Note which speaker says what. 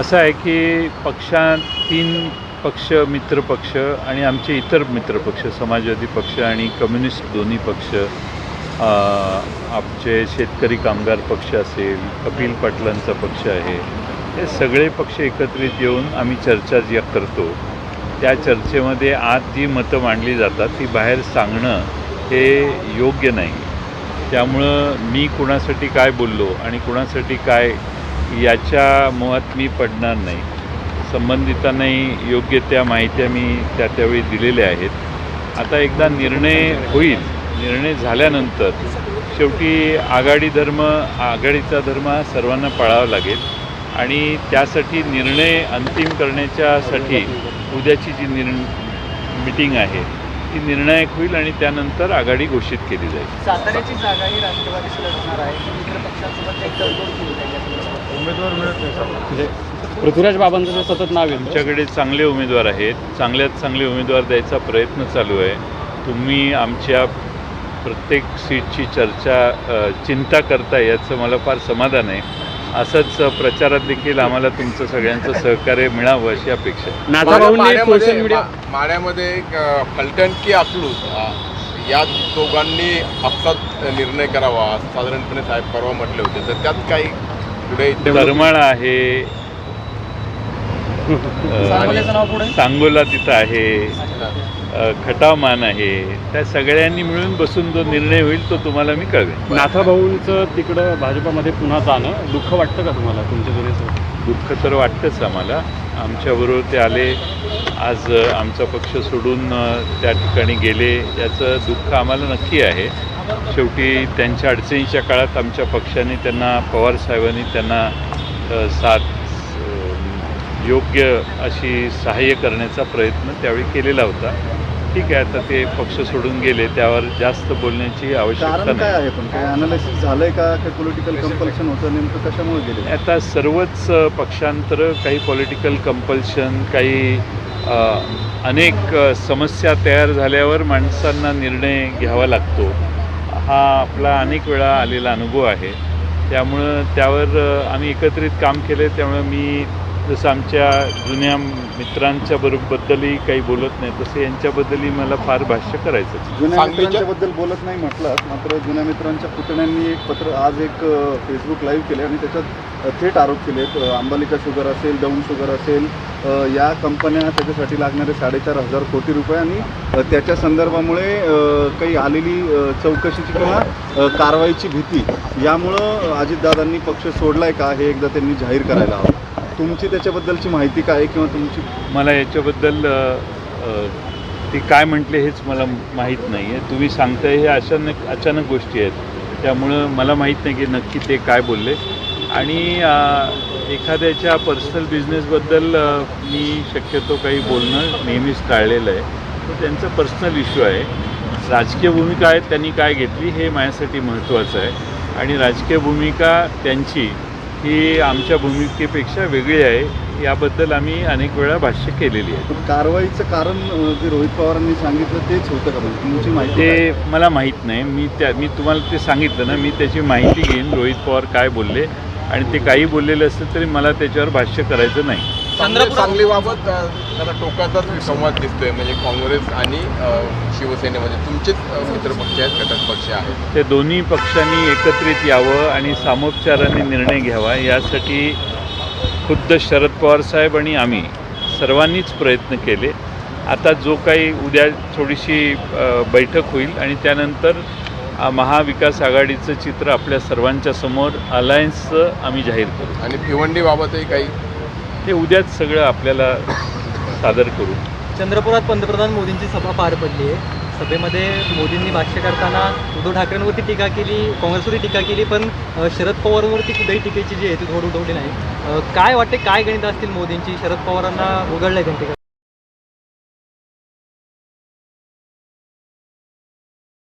Speaker 1: असं आहे की पक्षात तीन पक्ष मित्रपक्ष आणि आमचे इतर मित्रपक्ष समाजवादी पक्ष आणि कम्युनिस्ट दोन्ही पक्ष आमचे शेतकरी कामगार पक्ष असेल कपिल पाटलांचा पक्ष आहे हे सगळे पक्ष एकत्रित येऊन आम्ही चर्चा जी करतो त्या चर्चेमध्ये आज जी मतं मांडली जातात ती बाहेर सांगणं हे योग्य नाही. त्यामुळं मी कुणासाठी काय बोललो आणि कुणासाठी काय याच्या मोहात मी पडणार नाही. संबंधितांनाही योग्य त्या माहित्या मी त्या त्यावेळी दिलेल्या आहेत. आता एकदा निर्णय होईल. निर्णय झाल्यानंतर शेवटी आघाडी धर्म आघाडीचा धर्म हा सर्वांना पाळावा लागेल. आणि त्यासाठी निर्णय अंतिम करण्याच्यासाठी उद्याची जी निर् मिटिंग आहे ती निर्णायक होईल आणि त्यानंतर आघाडी घोषित केली जाईल.
Speaker 2: साताऱ्याची जागा ही राष्ट्रवादीशी लढणार आहे.
Speaker 3: उमेदवार मिळत नाही सर.
Speaker 4: म्हणजे पृथ्वीराज बाबांचं जे सतत नाव येतं
Speaker 1: आमच्याकडे चांगले उमेदवार आहेत. चांगल्यात चांगले उमेदवार द्यायचा प्रयत्न चालू आहे. तुम्ही आमच्या प्रत्येक सीटची चर्चा अ, चिंता करताय याचं मला फार समाधान आहे. असंच प्रचारात देखील आम्हाला तुमचं सगळ्यांचं सहकार्य मिळावं अशी अपेक्षा आहे.
Speaker 4: नाथा भाऊंनी
Speaker 3: माड्यामध्ये-
Speaker 4: सोशल मीडिया
Speaker 3: मा- माड्यामध्ये एक, अ, फलटण की अकलूज या दोघांनी आपसात निर्णय करावा साधारणपणे साहेब परवा म्हटले होते. तर त्यात काही पुढे
Speaker 1: करमाळा आहे.
Speaker 2: सांगोल्याचं नाव पुढे?
Speaker 1: सांगोला तिथं आहे. अ, खटावमान आहे. त्या सगळ्यांनी मिळून बसून जो निर्णय होईल तो तुम्हाला मी कळवेन.
Speaker 4: नाथा भाऊंचं तिकडं भाजपामध्ये पुन्हा जाणं दुःख वाटतं का तुम्हाला तुमच्या जुने
Speaker 1: दुःख तर वाटतंच आम्हाला. आमच्याबरोबर ते आले. आज आमचा पक्ष सोडून त्या ठिकाणी गेले. याचं दुःख आम्हाला नक्की आहे. शेवटी त्यांच्या अडचणीच्या काळात आमच्या पक्षाने त्यांना पवार साहेबांनी त्यांना साथ योग्य अशी सहाय्य करण्याचा प्रयत्न त्यावेळी केलेला होता. ठीक आहे आता ते पक्ष सोडून गेले त्यावर जास्त बोलण्याची आवश्यकता नाही.
Speaker 5: आहे पण? काय अनालिसिस झालंय का? काही पॉलिटिकल कंपल्शन होतं नेमकं कशामुळे गेले?
Speaker 1: आता सर्वच पक्षांतर काही पॉलिटिकल कंपल्शन काही अनेक समस्या तयार झाल्यावर माणसांना निर्णय घ्यावा लागतो. हा आपला अनेक वेळा आलेला अनुभव आहे. त्यामुळं त्यावर आम्ही एकत्रित काम केले त्यामुळं मी जसं आमच्या जुन्या मित्रांच्या बरोबरबद्दलही काही बोलत नाही तसं यांच्याबद्दलही मला फार भाष्य करायचं
Speaker 5: जुन्या
Speaker 3: सांगलीच्या-
Speaker 5: मित्रांच्या बद्दल बोलत नाही म्हटलं मात्र जुन्या मित्रांच्या पुतण्यांनी एक पत्र आज एक अ, फेसबुक लाईव्ह केले आणि त्याच्यात अ, थेट आरोप केले. अंबालिका शुगर असेल डाऊन शुगर असेल अ, या कंपन्या त्याच्यासाठी लागणारे साडेचार हजार कोटी रुपये आणि अ, त्याच्या संदर्भामुळे अ, काही आलेली अ, चौकशीची किंवा अ, कारवाईची भीती यामुळं अजितदादांनी पक्ष सोडलाय का हे एकदा त्यांनी जाहीर करायला हवं. तुमची त्याच्याबद्दलची माहिती काय आहे किंवा तुमची
Speaker 1: मला याच्याबद्दल ती काय म्हटले हेच मला माहीत नाही आहे तुम्ही सांगताय हे अचानक अचानक गोष्टी आहेत. त्यामुळं मला माहीत नाही की नक्की ते काय बोलले. आणि एखाद्याच्या पर्सनल बिझनेसबद्दल मी शक्यतो काही बोलणं नेहमीच टाळलेलं आहे. तर त्यांचा पर्सनल इश्यू आहे. राजकीय भूमिका आहे त्यांनी काय घेतली हे माझ्यासाठी महत्त्वाचं आहे. आणि राजकीय भूमिका त्यांची ही आमच्या भूमिकेपेक्षा वेगळी आहे. याबद्दल आम्ही अनेक वेळा भाष्य केलेली आहे.
Speaker 5: पण कारवाईचं कारण जे रोहित पवारांनी सांगितलं तेच होतं का म्हणजे तुमची माहिती?
Speaker 1: ते मला माहीत नाही. मी त्या मी तुम्हाला ते सांगितलं ना. मी त्याची माहिती घेईन. रोहित पवार काय बोलले आणि ते काही बोललेले असेल तरी मला त्याच्यावर भाष्य करायचं नाही.
Speaker 3: सांगली सांगलीबाबत अ, जरा टोकाचाच संवाद दिसतोय. म्हणजे काँग्रेस आणि शिवसेनेमध्ये तुमचेच मित्रपक्ष आहेत घटक पक्ष आहेत.
Speaker 1: ते दोन्ही पक्षांनी एकत्रित यावं आणि सामोपचाराने निर्णय घ्यावा यासाठी खुद्द शरद पवार साहेब आणि आम्ही सर्वांनीच प्रयत्न केले. आता जो काही उद्या थोडीशी बैठक होईल आणि त्यानंतर महाविकास आघाडीचं चित्र आपल्या सर्वांच्या समोर अलायन्सचं आम्ही जाहीर करू.
Speaker 3: आणि भिवंडीबाबतही काही
Speaker 1: ते उद्याच सगळं आपल्याला सादर करू.
Speaker 2: चंद्रपुरात पंतप्रधान मोदींची सभा पार पडली आहे. सभेमध्ये मोदींनी भाष्य करताना उद्धव ठाकरेंवरती टीका केली काँग्रेसवरती टीका केली पण शरद पवारांवरती कुठेही टीकेची जी आहे ती थोडी उठवली नाही. काय वाटते काय गणित असतील मोदींची? शरद पवारांना उघडलंय त्यांची